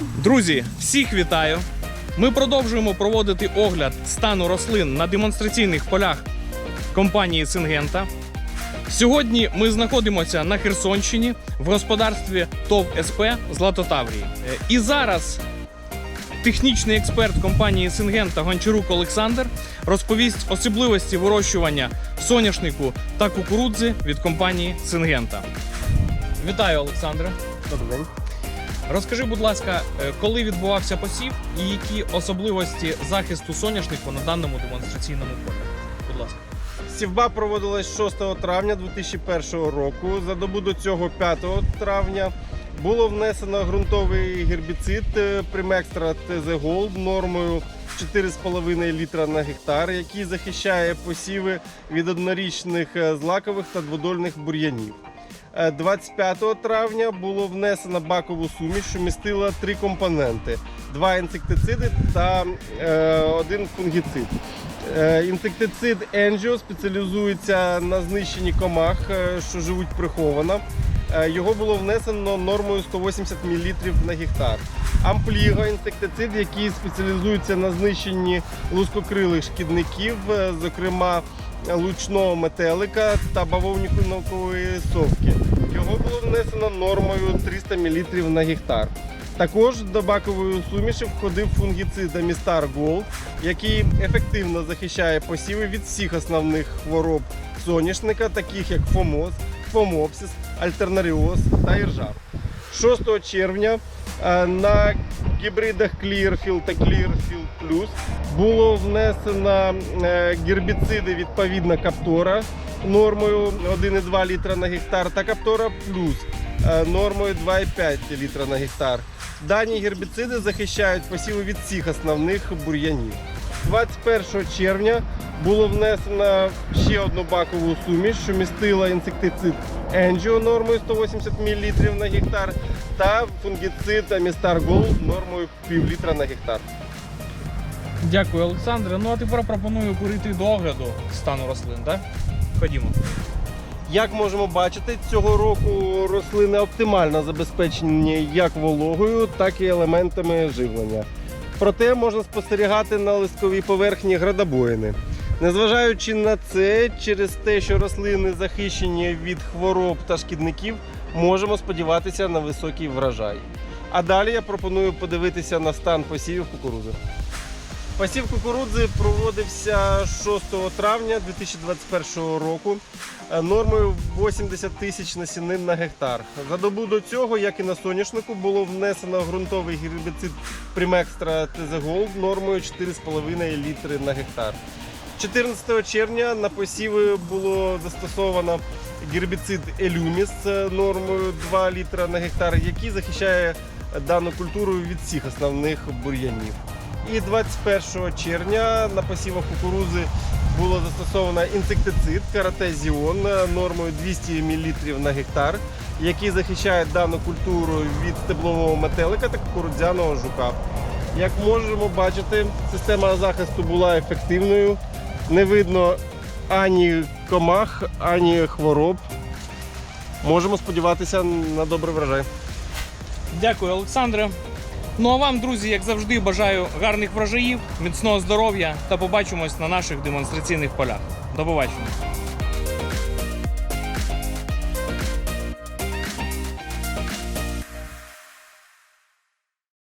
Друзі, всіх вітаю! Ми продовжуємо проводити огляд стану рослин на демонстраційних полях компанії Сингента. Сьогодні ми знаходимося на Херсонщині в господарстві ТОВ СП Златотаврії. Е, І зараз технічний експерт компанії Сингента Гончарук Олександр розповість особливості вирощування соняшнику та кукурудзи від компанії Сингента. Вітаю, Олександре! Добрий день. Розкажи, будь ласка, е, коли відбувався посів і які особливості захисту соняшнику на даному демонстраційному полі? Будь ласка. Сівба проводилась 6 травня 2001 року. За добу до цього 5 травня було внесено ґрунтовий гербіцид е, Примекстра ТЗ Голд нормою 4,5 літра на гектар, який захищає посіви від однорічних е, злакових та дводольних бур'янів. Е, 25 травня було внесено бакову суміш, що містила три компоненти: два інсектициди та е, один фунгіцид. Е, Інсектицид Енджіо спеціалізується на знищенні комах, е, що живуть приховано. Е, Його було внесено нормою 180 мл на гектар. Ампліго інсектицид, який спеціалізується на знищенні лускокрилих шкідників, е, зокрема лучного метелика та бавовнікової совки. Його було внесено нормою 300 мл на гектар. Також до бакової суміші входив фунгіцид Амістар Gold, який ефективно захищає посіви від всіх основних хвороб соняшника, таких як фомоз, фомопсис, альтернаріоз та іржа. 6 червня на гібридах Clearfield та Clearfield Plus було внесено е, гербіциди відповідно Каптора нормою 1,2 літра на гектар та Каптора Плюс е, нормою 2,5 літра на гектар. Дані гербіциди захищають посіви від всіх основних бур'янів. 21 червня було внесено ще одну бакову суміш, що містила інсектицид Енджіо нормою 180 мл на гектар та фунгіцид Амістар Голд нормою пів літра на гектар. Дякую, Олександре. Ну а тепер пропоную перейти до огляду стану рослин, так? Ходімо. Як можемо бачити, цього року рослини оптимально забезпечені як вологою, так і елементами живлення. Проте можна спостерігати на листковій поверхні градобоїни. Незважаючи на це, через те, що рослини захищені від хвороб та шкідників, можемо сподіватися на високий врожай. А далі я пропоную подивитися на стан посівів кукурудзи. Посів кукурудзи проводився 6 травня 2021 року е, нормою 80 тисяч насінин на гектар. За добу до цього, як і на соняшнику, було внесено ґрунтовий гербіцид Примекстра ТЗ Голд нормою 4,5 літри на гектар. 14 червня на посіви було застосовано гербіцид Елюміс е, нормою 2 літра на гектар, який захищає дану культуру від всіх основних бур'янів. І 21 червня на посівах кукурузи було застосовано інсектицид Каратезіон нормою 200 мл на гектар, який захищає дану культуру від стеблового метелика та кукурудзяного жука. Як можемо бачити, система захисту була ефективною. Не видно ані комах, ані хвороб. Можемо сподіватися на добрий врожай. Дякую, Олександре. Ну а вам, друзі, як завжди, бажаю гарних врожаїв, міцного здоров'я та побачимось на наших демонстраційних полях. До побачення.